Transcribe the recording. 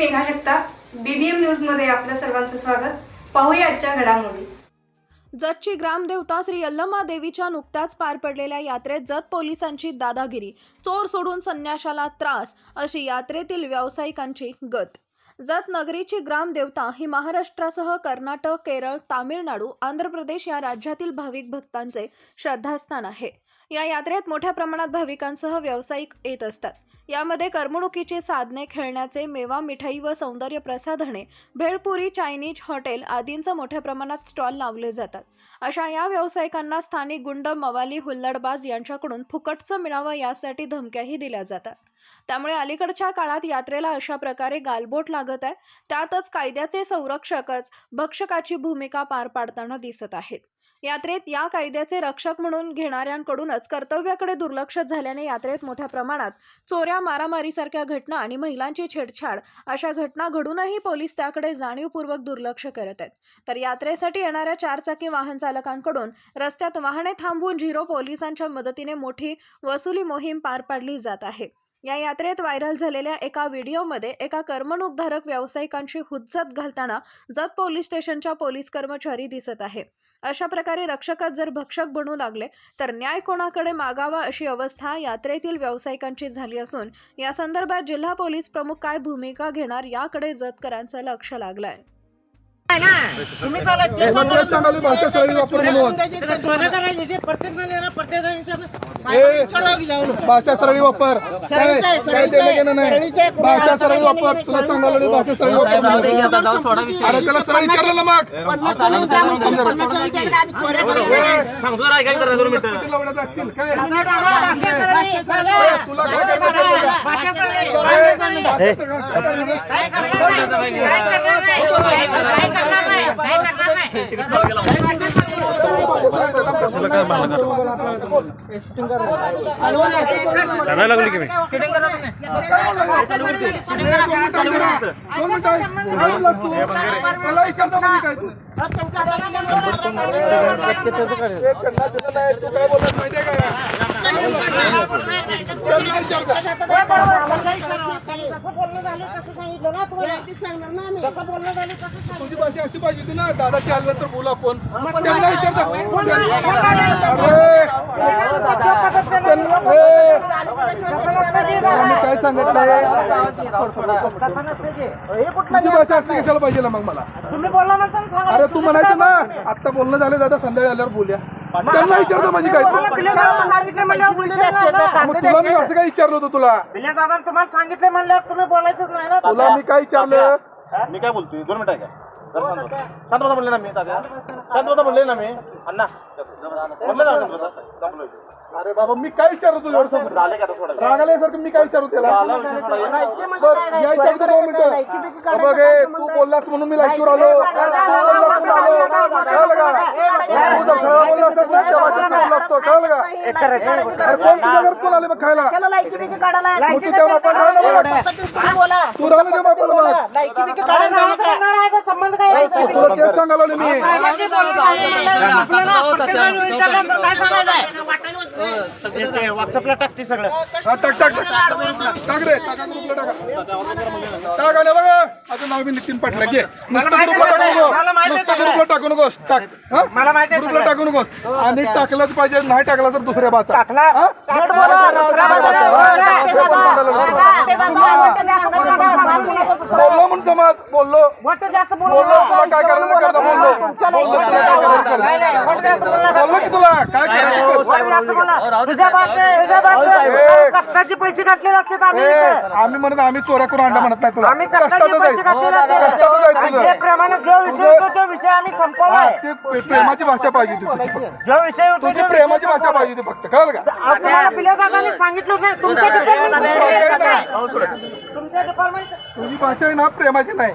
Megha Jagtap BBM न्यूजमध्ये आपल्या सर्वांचं स्वागत. पाहूया आजच्या घडामोडी. जतची ग्रामदेवता श्री यल्लमा देवीच्या नुकत्याच पार पडलेल्या यात्रेत जत पोलिसांची दादागिरी चोर सोडून संन्याशाला त्रास अशी यात्रेतील व्यावसायिकांची गत. जत नगरीची ग्रामदेवता ही महाराष्ट्रासह कर्नाटक केरळ तामिळनाडू आंध्र प्रदेश या राज्यातील भाविक भक्तांचे श्रद्धास्थान आहे. या यात्रेत मोठ्या प्रमाणात भाविकांसह व्यावसायिक येत असतात. यामध्ये करमणुकीची साधने खेळण्याचे मेवा मिठाई व सौंदर्य प्रसाधने भेळपुरी चायनीज हॉटेल आदींचं मोठ्या प्रमाणात स्टॉल लावले जातात. अशा या व्यावसायिकांना स्थानिक गुंड मवाली हुल्लडबाज यांच्याकडून फुकटचं मिळावं यासाठी धमक्याही दिल्या जातात. त्यामुळे अलीकडच्या काळात यात्रेला अशा प्रकारे गालबोट लागत आहे. त्यातच कायद्याचे संरक्षकच भक्षकाची भूमिका पार पाडताना दिसत आहेत. यात्रेत या कायद्याचे रक्षक म्हणून घेणाऱ्यांकडूनच कर्तव्याकडे दुर्लक्ष झाल्याने यात्रेत मोठ्या प्रमाणात चोऱ्या मारामारीसारख्या घटना आणि महिलांची छेडछाड अशा घटना घडूनही पोलीस त्याकडे जाणीवपूर्वक दुर्लक्ष करत आहेत. तर यात्रेसाठी येणाऱ्या चारचाकी वाहन चालकांकडून रस्त्यात वाहने थांबवून झिरो पोलिसांच्या मदतीने मोठी वसुली मोहीम पार पाडली जात आहे. या यात्रेत व्हायरल झालेल्या एका व्हिडिओमध्ये एका करमणूकधारक व्यावसायिकांची हुज्जत घालताना जत पोलीस स्टेशनच्या पोलीस कर्मचारी दिसत आहे अशा प्रकारे रक्षकच जर भक्षक बनू लागले तर न्याय कोणाकडे मागावा अशी अवस्था यात्रेतील व्यावसायिकांची झाली असून या संदर्भात जिल्हा पोलीस प्रमुख काय भूमिका घेणार याकडे जतकरांचं लक्ष लागलंय हे प्रत्येक भाषा सरळी वापर काय देणं नाही. भाषा सरळी वापर. तुला सांगायला भाषा सरळी वापर. अरे त्याला सरळ विचारलं ना मग. तुला काय करणार? काय करणार नाही? काय करणार नाही? काय कसं बोलणं झालं कसं सांगितलं ना तुम्हाला. कसं बोलणं झालं कसं सांगितलं. तुझी भाषा अशी पाहिजे होती ना आलं तर बोला त्यांना विचारता अरे मी काय सांगितलंय हे कुठलं तुझी भाषा असली कशाला पाहिजे ना मग मला? तुम्ही बोलला सांगा. अरे तू म्हणायचं ना आता बोलणं झालं दादा संध्याकाळी आल्यावर बोलूया. त्यांना विचारतो म्हणजे काय तू? मग तुला मी असं काय विचारलं होतं तुला तुम्हाला सांगितलं म्हणल्यावर तुम्ही बोलायचंच नाही ना तुला मी काय विचारलं मी काय बोलतोय दोन मिनिटं आहे का शांत बसा. म्हणले ना मी तात्या शांत बसा म्हणले ना मी अण्णा म्हणलं ना शांत बसा. अरे बाबा मी काय विचारतो तुझ्या एवढं झाले का आता थोडा वेळ? राग आल्यासारखं मी काय विचारू त्याला झाला विषय थोडा वेळ. बरं, यायच्या अगोदर दोन मिनिटं. बघ हे, तू बोललास म्हणून मी लाईकीवर आलो तू बोललास म्हणून आलो कळलं का बोलला असतास ना, तेव्हाच्या तेव्हा लागतो कळलं का अरे कोण तुझ्या घरात कोण आले बघ खायला मग तू तेव्हा पण राहिला बघ. तू राहिला तेव्हा पण बघ. संबंध काय तू तुला तेच सांगायला आलो मी व्हॉट्सअपला टाकते सगळं हा, टाक टाक टाक टाक रे टाका ग्रुपला टाका टाक आलं बघा आता नाव मी नितीन पाटील घे नुसतं ग्रुपला टाकू नको नुसतं ग्रुपला टाकू नकोस टाक हा? ग्रुपला टाकू नकोस आणि टाकलंच पाहिजे नाही टाकला तर दुसऱ्या बाचा हा? बोललो म्हणून समाज बोललो बोललो तुला काय करायचं करता बोललो बोललो तुला काय करायचं करता. बोललो की तुला काय करायचं कर. कष्टाचे पैसे घातले असतात आम्ही ए, इथे. आम्ही म्हणत आम्ही चोऱ्या करून अंडा म्हणत नाही तुला. आम्ही कष्टाचे कष्टातच आहे. पैसे घातले असतात. कष्टातच आहे आणि तुझं. जे प्रमाणे जो विषय होतो तो विषय आम्ही हा, ते प्रे- प्रेमाची भाषा पाहिजे होती तुझी. जो विषय होतो तुझी तो प्रेमाची भाषा पाहिजे होती फक्त कळलं का? तुम्हाला पिल्या दादाने सांगितलं होतं. तुमच्या डिपार्टमेंट तुमच्या डिपार्टमेंट तुझी भाषा आहे ना प्रेमाची नाही.